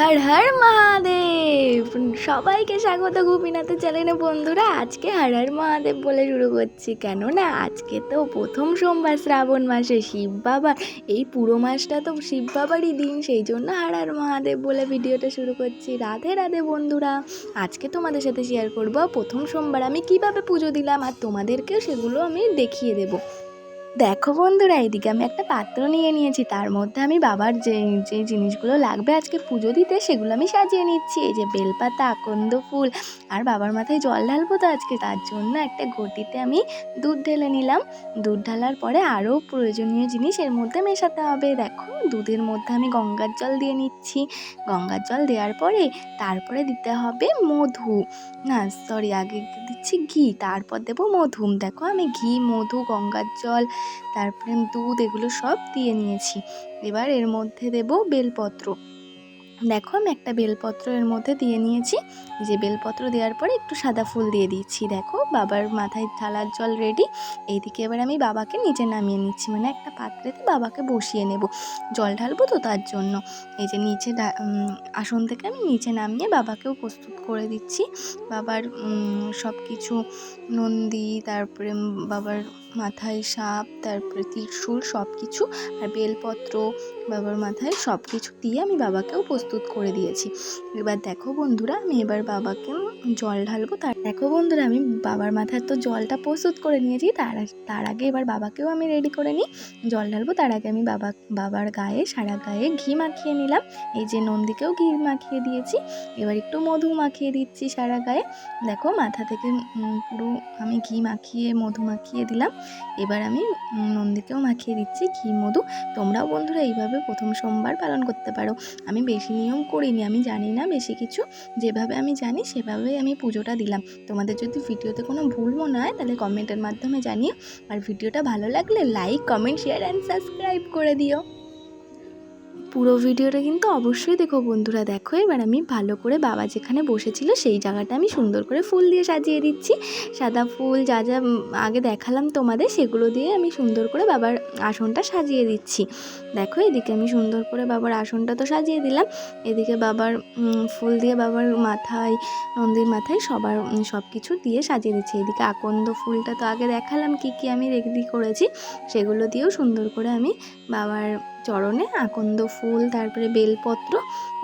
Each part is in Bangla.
হর হর মহাদেব। সবাইকে স্বাগত গোপীনাথের চ্যানেলে। বন্ধুরা, আজকে হর হর মহাদেব বলে শুরু করছি। কেননা, আজকে তো প্রথম সোমবার শ্রাবণ মাসে শিব বাবার এই পুরো মাসটা তো শিব বাবারই দিন। সেই জন্য হর হর মহাদেব বলে ভিডিওটা শুরু করছি। রাধে রাধে বন্ধুরা, আজকে তোমাদের সাথে শেয়ার করব। প্রথম সোমবার আমি কীভাবে পুজো দিলাম আর তোমাদেরকেও সেগুলো আমি দেখিয়ে দেবো। দেখো বন্ধুরা, এদিকে আমি একটা পাত্র নিয়ে নিয়েছি। তার মধ্যে আমি বাবার যে যে জিনিসগুলো লাগবে আজকে পুজো দিতে, সেগুলো আমি সাজিয়ে নিচ্ছি। এই যে বেলপাতা, আকন্দ ফুল, আর বাবার মাথায় জল ঢালবো তো আজকে। তার জন্য একটা ঘটিতে আমি দুধ ঢেলে নিলাম। দুধ ঢালার পরে আরও প্রয়োজনীয় জিনিস এর মধ্যে মেশাতে হবে। দেখো, দুধের মধ্যে আমি গঙ্গার জল দিয়ে নিচ্ছি। গঙ্গার জল দেওয়ার পরে তারপরে দিতে হবে মধু। না সরি আগে দিচ্ছি ঘি, তারপর দেবো মধু। দেখো, আমি ঘি, মধু, গঙ্গার জল তারপরে দুধ এগুলো সব দিয়ে নিয়েছি। এবার এর মধ্যে দেব বেলপত্র। দেখো আমি একটা বেলপত্র এর মধ্যে দিয়ে নিয়েছি। যে বেলপত্র দেওয়ার পরে একটু সাদা ফুল দিয়ে দিচ্ছি। দেখো বাবার মাথায় ঢালার জল রেডি এইদিকে এবার আমি বাবাকে নিচে নামিয়ে নিচ্ছি। মানে একটা পাত্রেতে বাবাকে বসিয়ে নেব। জল ঢালবো তো তার জন্য। এই যে নিচে আসন থেকে আমি নিচে নামিয়ে বাবাকেও প্রস্তুত করে দিচ্ছি। বাবার সব কিছু নন্দী, তারপরে বাবার মাথায় সাপ তারপরে ত্রিশূল সব কিছু আর বেলপত্র, বাবার মাথায় সব কিছু দিয়ে আমি বাবাকেও প্রস্তুত করে দিয়েছি। এবার দেখো বন্ধুরা, আমি এবার বাবাকে জল ঢালবো। তার দেখো বন্ধুরা, আমি বাবার মাথায় তো জলটা প্রস্তুত করে নিয়েছি। তার তার আগে এবার বাবাকেও আমি রেডি করে নিই। জল ঢালবো, তার আগে আমি বাবা, বাবার গায়ে, সারা গায়ে ঘি মাখিয়ে নিলাম। এই যে নন্দীকেও ঘি মাখিয়ে দিয়েছি। এবার একটু মধু মাখিয়ে দিচ্ছি সারা গায়ে। দেখো মাথা থেকে পুরো আমি ঘি মাখিয়ে, মধু মাখিয়ে দিলাম। এবার আমি নন্দীকেও মাখিয়ে দিচ্ছি ঘি, মধু। তোমরাও বন্ধুরা এইভাবে প্রথম সোমবার পালন করতে পারো। আমি বেশি নিয়ম করিনি, আমি জানি না বেশি কিছু। যেভাবে আমি জানি, সেভাবেই আমি পুজোটা দিলাম। তোমাদের যদি ভিডিওতে কোনো ভুল মনে হয়, তাহলে কমেন্টের মাধ্যমে জানিও। আর ভিডিওটা ভালো লাগলে like comment share and subscribe করে দিও। পুরো ভিডিওটা কিন্তু অবশ্যই দেখো বন্ধুরা। দেখো, এবার আমি ভালো করে বাবা যেখানে বসেছিল সেই জায়গাটা আমি সুন্দর করে ফুল দিয়ে সাজিয়ে দিচ্ছি। সাদা ফুল, যা যা আগে দেখালাম তোমাদের, সেগুলো দিয়ে আমি সুন্দর করে বাবার আসনটা সাজিয়ে দিচ্ছি। দেখো, এদিকে আমি সুন্দর করে বাবার আসনটা তো সাজিয়ে দিলাম। এদিকে বাবার ফুল দিয়ে বাবার মাথায়, নন্দীর মাথায় সবার সব কিছু দিয়ে সাজিয়ে দিচ্ছি। এদিকে আকন্দ ফুলটা তো আগে দেখালাম, কি কি আমি রেডি করেছি, সেগুলো দিয়েও সুন্দর করে আমি বাবার চরণে আকন্দ ফুল তারপরে বেলপত্র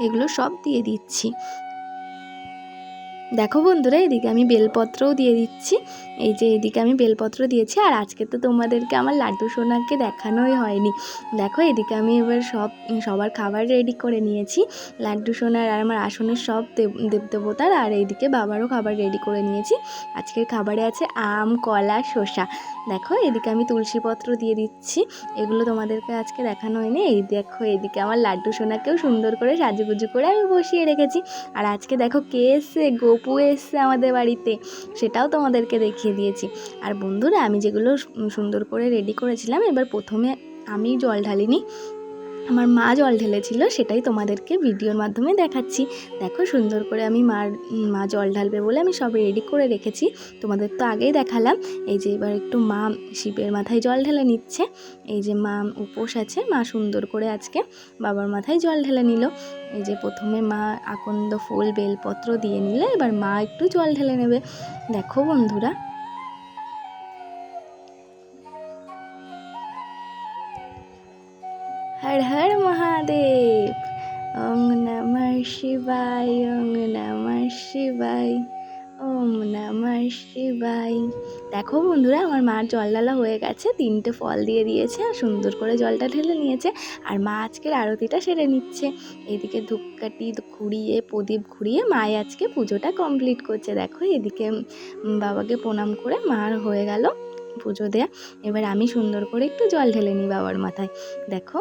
এগুলো সব দিয়ে দিচ্ছি। দেখো বন্ধুরা, এদিকে আমি বেলপত্রও দিয়ে দিচ্ছি। এই যে এদিকে আমি বেলপত্র দিয়েছি, আর আজকে তো তোমাদেরকে আমার লাড্ডু সোনাকে দেখানোই হয়নি। দেখো, এদিকে আমি এবার সব, সবার খাবার রেডি করে নিয়েছি। লাড্ডু সোনার আর আমার আসনের সব দেব- দেবদেবতার, আর এইদিকে বাবারও খাবার রেডি করে নিয়েছি। আজকের খাবারে আছে আম, কলা, শসা। দেখো, এদিকে আমি তুলসীপত্র দিয়ে দিচ্ছি। এগুলো তোমাদেরকে আজকে দেখানো হয়নি। এই দেখো, এদিকে আমার লাড্ডু সোনাকেও সুন্দর করে সাজুগুজু করে আমি বসিয়ে রেখেছি। আর আজকে দেখো, কে এসছে গপু এসছে আমাদের বাড়িতে, সেটাও তোমাদেরকে দেখিয়ে দিয়েছি। আর বন্ধুরা, আমি যেগুলো সুন্দর করে রেডি করেছিলাম, এবার প্রথমে আমি জল ঢালিনি। আমার মা জল ঢেলেছিল, সেটাই তোমাদেরকে ভিডিওর মাধ্যমে দেখাচ্ছি। দেখো সুন্দর করে আমি মার, মা জল ঢালবে বলে আমি সব রেডি করে রেখেছি। তোমাদের তো আগেই দেখালাম। এই যে এবার একটু মা শিবের মাথায় জল ঢেলে নিচ্ছে। এই যে মা উপোস আছে, মা সুন্দর করে আজকে বাবার মাথায় জল ঢেলে নিল। এই যে প্রথমে মা আকন্দ ফুল, বেলপত্র দিয়ে নিলে, এবার মা একটু জল ঢেলে নেবে। দেখো বন্ধুরা হর হর মহাদেব ওম নমঃ শিবায় ওম নমঃ শিবায় ওম নমঃ শিবায় দেখো বন্ধুরা, আমার মার জল ঢালা হয়ে গেছে, তিনটে ফল দিয়ে দিয়েছে আর সুন্দর করে জলটা ঢেলে নিয়েছে। আর মা আজকের আরতিটা সেরে নিচ্ছে। এদিকে ধূপকাঠি ঘুরিয়ে, প্রদীপ ঘুরিয়ে মাই আজকে পুজোটা কমপ্লিট করছে। দেখো এদিকে বাবাকে প্রণাম করে মার হয়ে গেল পুজো দেয়া। এবার আমি সুন্দর করে একটু জল ঢেলে নিই বাবার মাথায়। দেখো।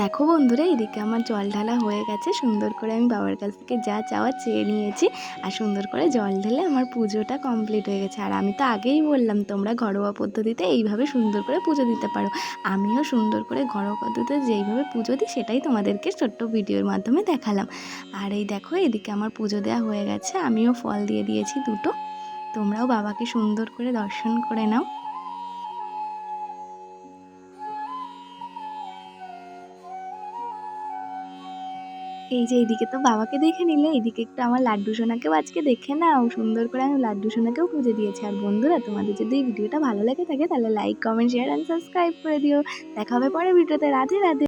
দেখো বন্ধুরা, এদিকে আমার জল ঢালা হয়ে গেছে। সুন্দর করে আমি বাবার কাছ থেকে যা চাওয়া চেয়ে নিয়েছি আর সুন্দর করে জল ঢেলে আমার পুজোটা কমপ্লিট হয়ে গেছে। আর আমি তো আগেই বললাম, তোমরা ঘরোয়া পদ্ধতিতে এইভাবে সুন্দর করে পুজো দিতে পারো। আমিও সুন্দর করে ঘরোয়া পদ্ধতিতে যেইভাবে পুজো দিই, সেটাই তোমাদেরকে ছোট্ট ভিডিওর মাধ্যমে দেখালাম। আর এই দেখো, এদিকে আমার পুজো দেওয়া হয়ে গেছে। আমিও ফল দিয়ে দিয়েছি দুটো। তোমরাও বাবাকে সুন্দর করে দর্শন করে নাও। এই যে এইদিকে তো বাবাকে দেখে নিলে, এইদিকে একটু আমার লাড্ডু সোনাকেও আজকে দেখে নাও। সুন্দর করে আমি লাড্ডু সোনাকেও খুঁজে দিয়েছি। আর বন্ধুরা, তোমাদের যদি এই ভিডিওটা ভালো লেগে থাকে, তাহলে like comment share and subscribe করে দিও। দেখা হবে পরে ভিডিওতে। রাধে রাধে।